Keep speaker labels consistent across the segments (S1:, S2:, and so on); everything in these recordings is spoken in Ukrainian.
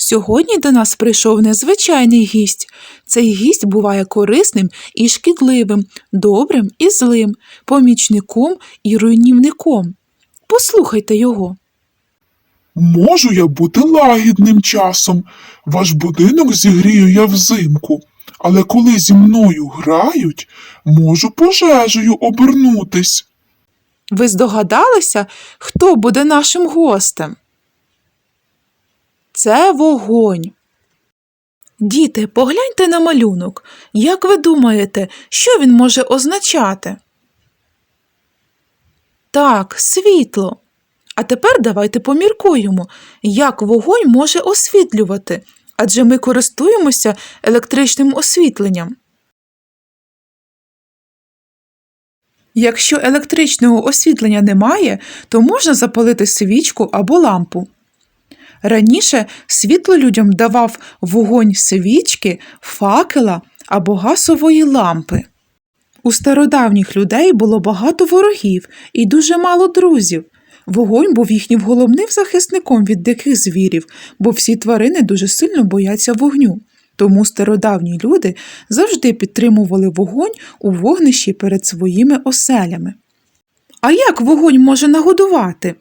S1: Сьогодні до нас прийшов незвичайний гість. Цей гість буває корисним і шкідливим, добрим і злим, помічником і руйнівником. Послухайте його.
S2: Можу я бути лагідним часом. Ваш будинок зігрію я взимку, але коли зі мною грають, можу пожежею обернутись.
S1: Ви здогадалися, хто буде нашим гостем? Це вогонь. Діти, погляньте на малюнок. Як ви думаєте, що він може означати? Так, світло. А тепер давайте поміркуємо, як вогонь може освітлювати, адже ми користуємося електричним освітленням. Якщо електричного освітлення немає, то можна запалити свічку або лампу. Раніше світло людям давав вогонь свічки, факела або гасової лампи. У стародавніх людей було багато ворогів і дуже мало друзів. Вогонь був їхнім головним захисником від диких звірів, бо всі тварини дуже сильно бояться вогню. Тому стародавні люди завжди підтримували вогонь у вогнищі перед своїми оселями. А як вогонь може нагодувати?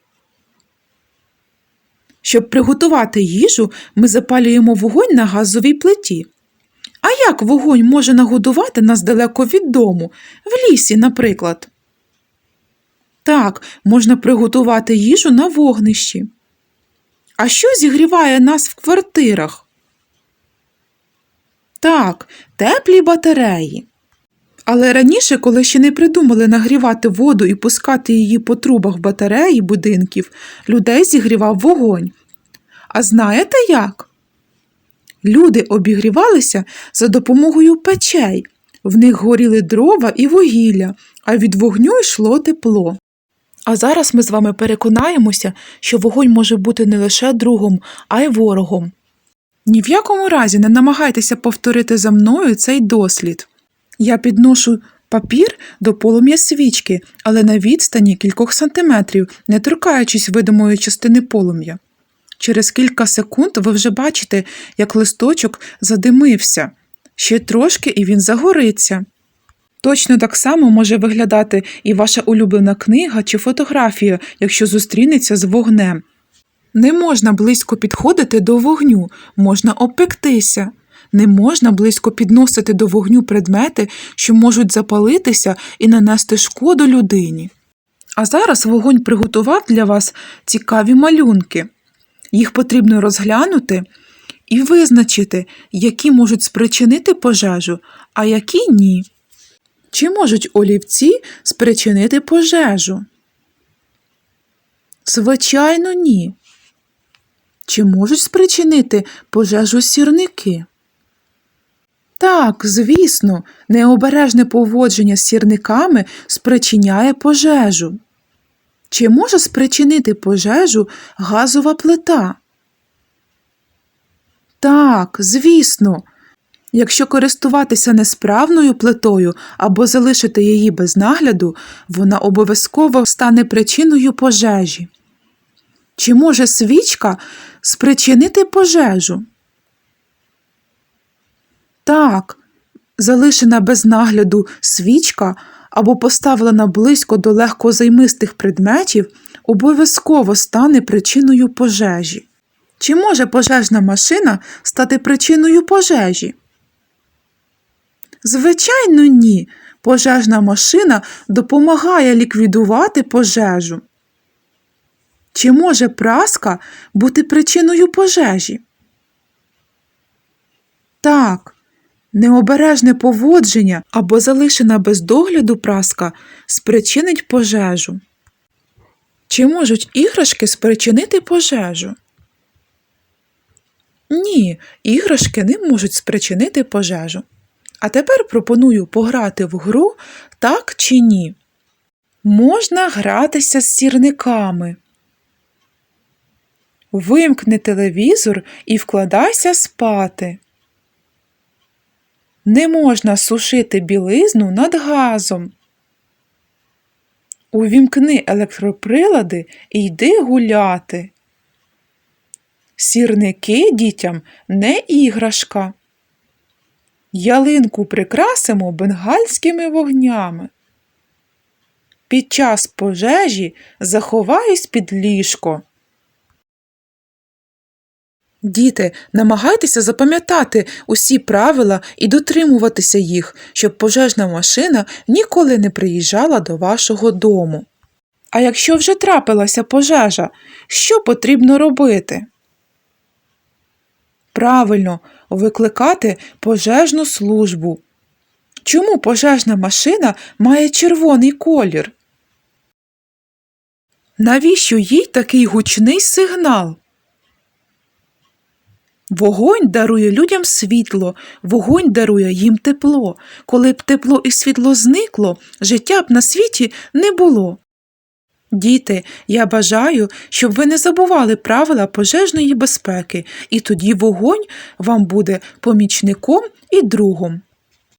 S1: Щоб приготувати їжу, ми запалюємо вогонь на газовій плиті. А як вогонь може нагодувати нас далеко від дому, в лісі, наприклад? Так, можна приготувати їжу на вогнищі. А що зігріває нас в квартирах? Так, теплі батареї. Але раніше, коли ще не придумали нагрівати воду і пускати її по трубах батареї будинків, людей зігрівав вогонь. А знаєте як? Люди обігрівалися за допомогою печей. В них горіли дрова і вугілля, а від вогню йшло тепло. А зараз ми з вами переконаємося, що вогонь може бути не лише другом, а й ворогом. Ні в якому разі не намагайтеся повторити за мною цей дослід. Я підношу папір до полум'я свічки, але на відстані кількох сантиметрів, не торкаючись видимої частини полум'я. Через кілька секунд ви вже бачите, як листочок задимився. Ще трошки і він загориться. Точно так само може виглядати і ваша улюблена книга чи фотографія, якщо зустрінеться з вогнем. Не можна близько підходити до вогню, можна обпектися. Не можна близько підносити до вогню предмети, що можуть запалитися і нанести шкоду людині. А зараз вогонь приготував для вас цікаві малюнки. Їх потрібно розглянути і визначити, які можуть спричинити пожежу, а які ні. Чи можуть олівці спричинити пожежу? Звичайно, ні. Чи можуть спричинити пожежу сірники? Так, звісно, необережне поводження з сірниками спричиняє пожежу. Чи може спричинити пожежу газова плита? Так, звісно. Якщо користуватися несправною плитою або залишити її без нагляду, вона обов'язково стане причиною пожежі. Чи може свічка спричинити пожежу? Так, залишена без нагляду свічка або поставлена близько до легкозаймистих предметів обов'язково стане причиною пожежі. Чи може пожежна машина стати причиною пожежі? Звичайно, ні. Пожежна машина допомагає ліквідувати пожежу. Чи може праска бути причиною пожежі? Так, необережне поводження або залишена без догляду праска спричинить пожежу. Чи можуть іграшки спричинити пожежу? Ні, іграшки не можуть спричинити пожежу. А тепер пропоную пограти в гру так чи ні. Можна гратися з сірниками. Вимкни телевізор і вкладайся спати. Не можна сушити білизну над газом. Увімкни електроприлади і йди гуляти. Сірники дітям не іграшка. Ялинку прикрасимо бенгальськими вогнями. Під час пожежі заховаюсь під ліжко. Діти, намагайтеся запам'ятати усі правила і дотримуватися їх, щоб пожежна машина ніколи не приїжджала до вашого дому. А якщо вже трапилася пожежа, що потрібно робити? Правильно, викликати пожежну службу. Чому пожежна машина має червоний колір? Навіщо їй такий гучний сигнал? Вогонь дарує людям світло, вогонь дарує їм тепло. Коли б тепло і світло зникло, життя б на світі не було. Діти, я бажаю, щоб ви не забували правила пожежної безпеки, і тоді вогонь вам буде помічником і другом.